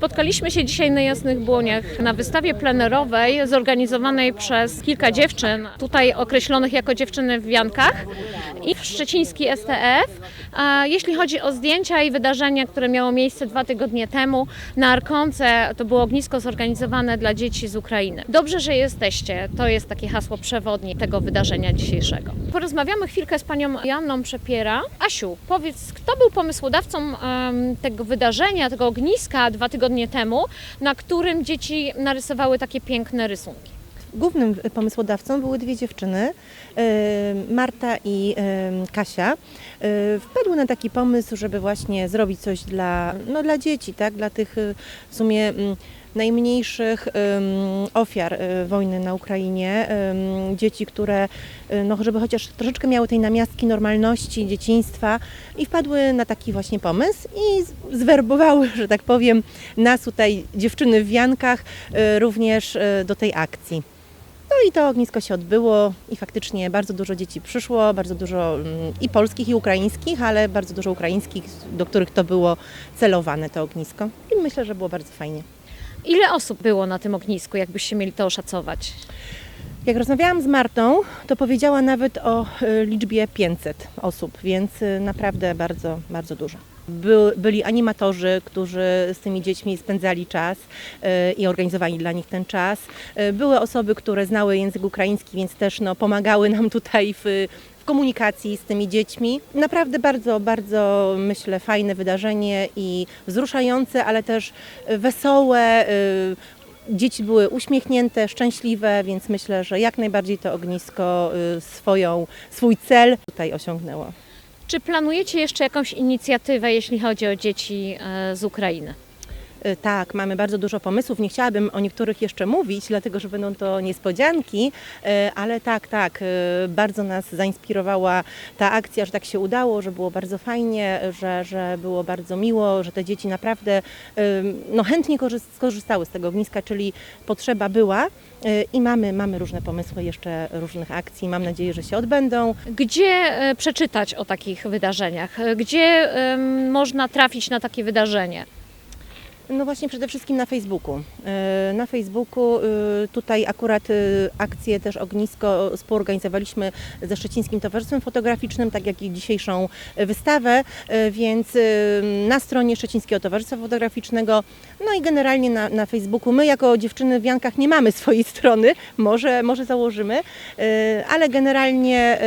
Spotkaliśmy się dzisiaj na Jasnych Błoniach na wystawie plenerowej zorganizowanej przez kilka dziewczyn, tutaj określonych jako dziewczyny w Wiankach i w szczeciński STF. Jeśli chodzi o zdjęcia i wydarzenia, które miało miejsce dwa tygodnie temu na Arkonce, to było ognisko zorganizowane dla dzieci z Ukrainy. Dobrze, że jesteście. To jest takie hasło przewodnie tego wydarzenia dzisiejszego. Porozmawiamy chwilkę z panią Janną Przepiera. Asiu, powiedz, kto był pomysłodawcą tego wydarzenia, tego ogniska dwa tygodnie temu, na którym dzieci narysowały takie piękne rysunki? Głównym pomysłodawcą były dwie dziewczyny, e, Marta i e, Kasia. E, Wpadły na taki pomysł, żeby właśnie zrobić coś dla, no, dla dzieci, tak? dla tych w sumie mm, najmniejszych ofiar e, wojny na Ukrainie, dzieci, które e, no, żeby chociaż troszeczkę miały tej namiastki normalności, dzieciństwa i wpadły na taki właśnie pomysł i zwerbowały, że tak powiem, nas tutaj dziewczyny w Wiankach e, również do tej akcji. No i to ognisko się odbyło i faktycznie bardzo dużo dzieci przyszło, bardzo dużo mm, i polskich, i ukraińskich, ale bardzo dużo ukraińskich, do których to było celowane to ognisko. I myślę, że było bardzo fajnie. Ile osób było na tym ognisku, jakbyście mieli to oszacować? Jak rozmawiałam z Martą, to powiedziała nawet o y, liczbie 500 osób, więc y, naprawdę bardzo, bardzo dużo. By, byli animatorzy, którzy z tymi dziećmi spędzali czas y, i organizowali dla nich ten czas. Były osoby, które znały język ukraiński, więc też no, pomagały nam tutaj w, w komunikacji z tymi dziećmi. Naprawdę bardzo, bardzo myślę fajne wydarzenie i wzruszające, ale też y, wesołe. y, Dzieci były uśmiechnięte, szczęśliwe, więc myślę, że jak najbardziej to ognisko y, swoją, swój cel tutaj osiągnęło. Czy planujecie jeszcze jakąś inicjatywę, jeśli chodzi o dzieci z Ukrainy? Y, Tak, mamy bardzo dużo pomysłów. Nie chciałabym o niektórych jeszcze mówić, dlatego że będą to niespodzianki, y, ale tak, tak, y, bardzo nas zainspirowała ta akcja, że tak się udało, że było bardzo fajnie, że, że było bardzo miło, że te dzieci naprawdę no, chętnie korzy- skorzystały z tego ogniska, czyli potrzeba była. I mamy, mamy różne pomysły jeszcze różnych akcji. Mam nadzieję, że się odbędą. Gdzie przeczytać o takich wydarzeniach? Gdzie można trafić na takie wydarzenie? No właśnie przede wszystkim na Facebooku. E, Na Facebooku e, tutaj akurat e, akcję też ognisko współorganizowaliśmy ze Szczecińskim Towarzystwem Fotograficznym, tak jak i dzisiejszą wystawę, więc na stronie Szczecińskiego Towarzystwa Fotograficznego, no i generalnie na, na Facebooku. My jako dziewczyny w Jankach nie mamy swojej strony, może, może założymy, ale generalnie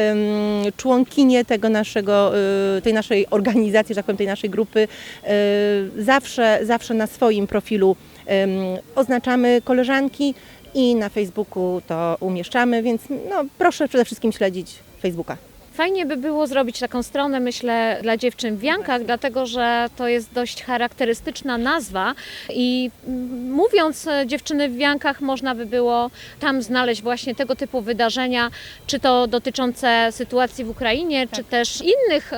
członkinie tego naszego, tej naszej organizacji, że tak powiem, tej naszej grupy zawsze, zawsze na swoim profilu oznaczamy koleżanki i na Facebooku to umieszczamy, więc no, proszę przede wszystkim śledzić Facebooka. Fajnie by było zrobić taką stronę, myślę, dla dziewczyn w Wiankach, dlatego że to jest dość charakterystyczna nazwa i mm, mówiąc e, dziewczyny w Wiankach, można by było tam znaleźć właśnie tego typu wydarzenia, czy to dotyczące sytuacji w Ukrainie, czy też innych.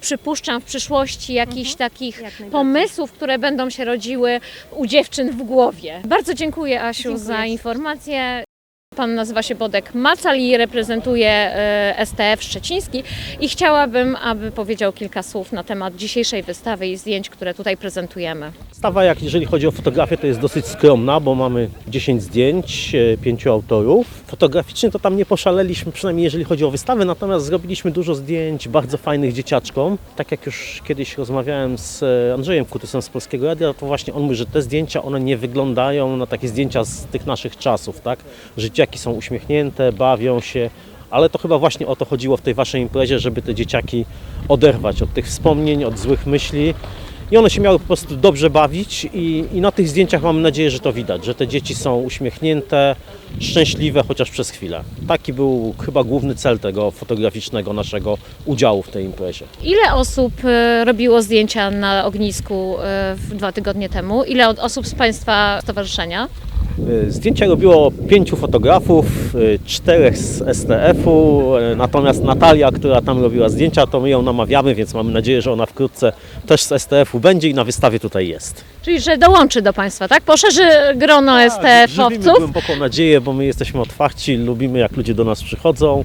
Przypuszczam w przyszłości jakichś takich Jak najbardziej. pomysłów, które będą się rodziły u dziewczyn w głowie. Bardzo dziękuję Asiu Dziękuję. za informację. Pan nazywa się Bodek Macal i reprezentuje e, STF Szczeciński i chciałabym, aby powiedział kilka słów na temat dzisiejszej wystawy i zdjęć, które tutaj prezentujemy. Wystawa, jak jeżeli chodzi o fotografię, to jest dosyć skromna, bo mamy 10 zdjęć, e, pięciu autorów. Fotograficznie to tam nie poszaleliśmy, przynajmniej jeżeli chodzi o wystawę, natomiast zrobiliśmy dużo zdjęć bardzo fajnych dzieciaczkom. Tak jak już kiedyś rozmawiałem z e, Andrzejem Kutysem z Polskiego Radia, to właśnie on mówi, że te zdjęcia, one nie wyglądają na takie zdjęcia z tych naszych czasów, tak? Że dzieciaki są uśmiechnięte, bawią się, ale to chyba właśnie o to chodziło w tej waszej imprezie, żeby te dzieciaki oderwać od tych wspomnień, od złych myśli i one się miały po prostu dobrze bawić i, i na tych zdjęciach mamy nadzieję, że to widać, że te dzieci są uśmiechnięte, szczęśliwe chociaż przez chwilę. Taki był chyba główny cel tego fotograficznego naszego udziału w tej imprezie. Ile osób e, robiło zdjęcia na ognisku w- dwa tygodnie temu? Ile osób z Państwa stowarzyszenia? Y, Zdjęcia robiło pięciu fotografów, y, czterech z STF-u, y, natomiast Natalia, która tam robiła zdjęcia, to my ją namawiamy, więc mamy nadzieję, że ona wkrótce też z STF-u będzie i na wystawie tutaj jest. Czyli, że dołączy do Państwa, tak? Poszerzy grono Tak, Żywimy STF-owców. głęboką nadzieję, bo my jesteśmy otwarci, lubimy jak ludzie do nas przychodzą E,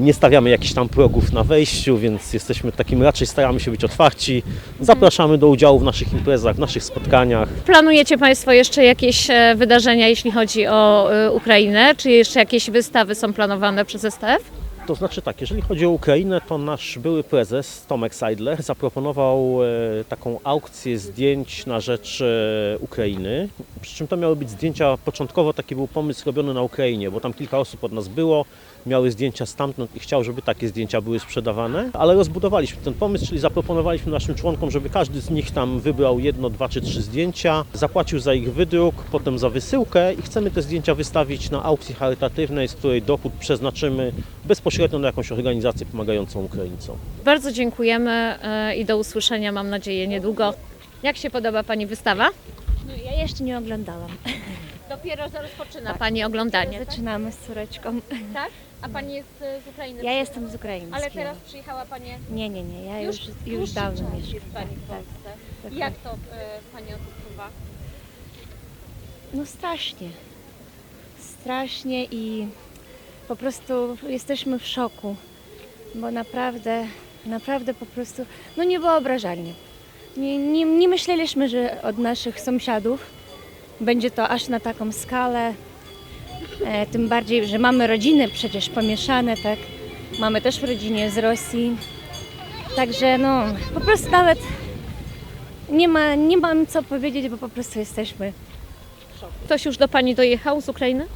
Nie stawiamy jakichś tam progów na wejściu, więc jesteśmy takim, raczej staramy się być otwarci. Zapraszamy do udziału w naszych imprezach, w naszych spotkaniach. Planujecie Państwo jeszcze jakieś e, wydarzenia, jeśli chodzi o e, Ukrainę? Czy jeszcze jakieś wystawy są planowane przez STF? To znaczy tak, jeżeli chodzi o Ukrainę, to nasz były prezes Tomek Seidler zaproponował e, taką aukcję zdjęć na rzecz e, Ukrainy. Przy czym to miały być zdjęcia, początkowo taki był pomysł robiony na Ukrainie, bo tam kilka osób od nas było, miały zdjęcia stamtąd i chciał, żeby takie zdjęcia były sprzedawane, ale rozbudowaliśmy ten pomysł, czyli zaproponowaliśmy naszym członkom, żeby każdy z nich tam wybrał jedno, dwa czy trzy zdjęcia, zapłacił za ich wydruk, potem za wysyłkę i chcemy te zdjęcia wystawić na aukcji charytatywnej, z której dochód przeznaczymy bezpośrednio na jakąś organizację pomagającą Ukraińcom. Bardzo dziękujemy e, i do usłyszenia, mam nadzieję, niedługo. Jak się podoba Pani wystawa? No, ja jeszcze nie oglądałam. Dopiero rozpoczyna Pani oglądanie, Zaczynamy z córeczką. tak? A Pani jest e, z Ukrainy? Ja jestem z Ukrainy. Ale teraz przyjechała Pani Nie, nie, nie. Ja już, już, dłuższy dawno mieszkam. jest Pani w Tak, Polsce. tak, Jak tak. to e, Pani odczuwa? No strasznie. Strasznie i po prostu jesteśmy w szoku, bo naprawdę, naprawdę po prostu, no niewyobrażalnie. Nie, nie, nie myśleliśmy, że od naszych sąsiadów będzie to aż na taką skalę. E, tym bardziej, że mamy rodziny przecież pomieszane, tak? Mamy też w rodzinie z Rosji. Także no, po prostu nawet nie, ma, nie mam co powiedzieć, bo po prostu jesteśmy Ktoś już do Pani dojechał z Ukrainy?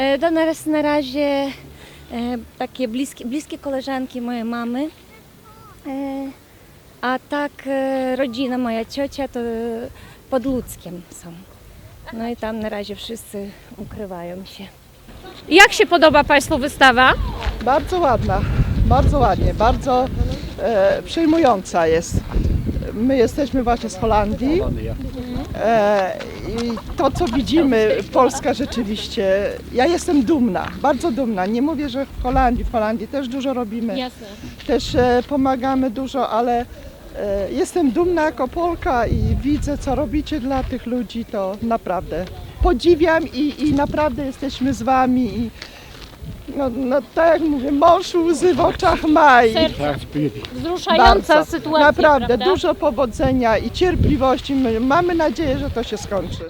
E, Do nas na razie e, takie bliskie, bliskie koleżanki mojej mamy. E, A tak rodzina, moja ciocia to pod Ludzkiem są. No i tam na razie wszyscy ukrywają się. Jak się podoba Państwu wystawa? Bardzo ładna, bardzo ładnie, bardzo e, przejmująca jest. My jesteśmy właśnie z Holandii e, i to, co widzimy, Polska rzeczywiście, ja jestem dumna, bardzo dumna. Nie mówię, że w Holandii, w Holandii też dużo robimy, Jasne. też e, pomagamy dużo, ale e, jestem dumna jako Polka i widzę, co robicie dla tych ludzi, to naprawdę podziwiam i, i naprawdę jesteśmy z Wami. I, no, no tak jak mówię, mąż łzy w oczach ma i Wzruszająca bardzo, sytuacja, naprawdę prawda? dużo powodzenia i cierpliwości. My mamy nadzieję, że to się skończy.